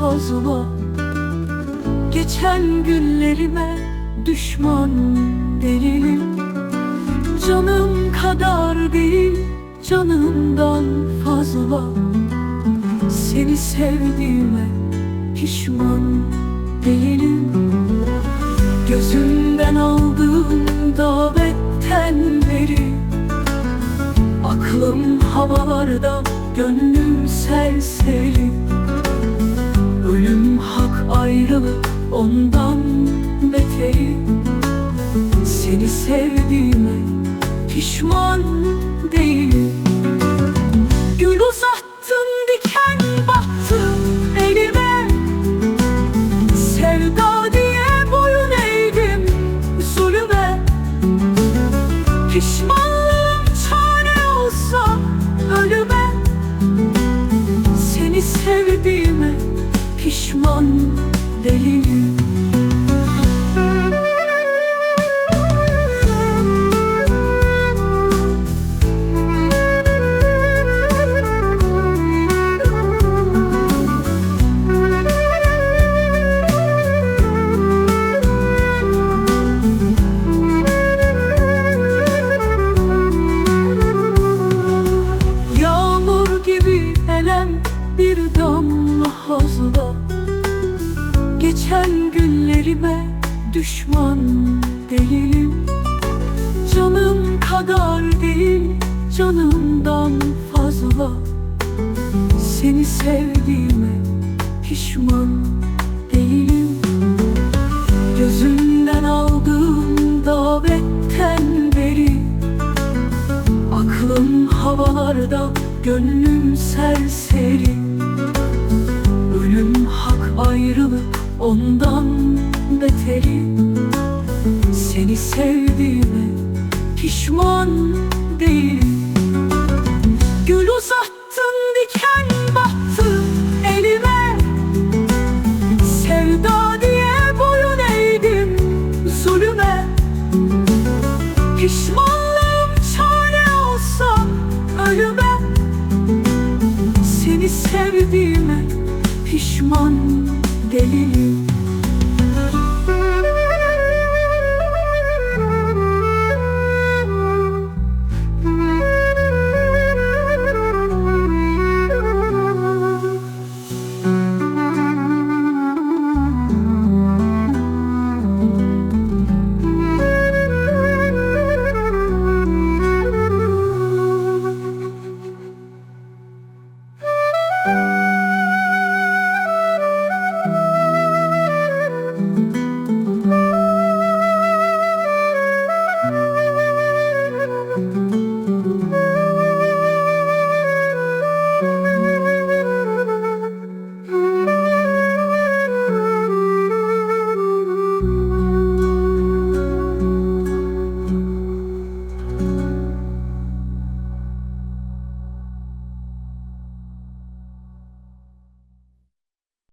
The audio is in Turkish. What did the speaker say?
fazla Geçen günlerime düşman değilim. Canım kadar değil canımdan fazla. Seni sevdiğime pişman değilim. Gözümden aldığım davetten beri Aklım havalarda, gönlüm serseri. Ölüm hak ayrılık ondan beteri. Seni sevdiğime pişman değilim Geçen günlerime düşman değilim. Canım kadar değil canımdan fazla. Seni sevdiğime pişman değilim. Gözümden aldığım davetten beri Aklım havalarda, gönlüm serseri. Ölüm hak ayrılık Ondan beteri Seni sevdiğime pişman değil Gül uzattın diken battı elime. Sevda diye boyun eğdim zulüme. Pişmanlığım çare olsa ölüme. Seni sevdiğime pişman değilim.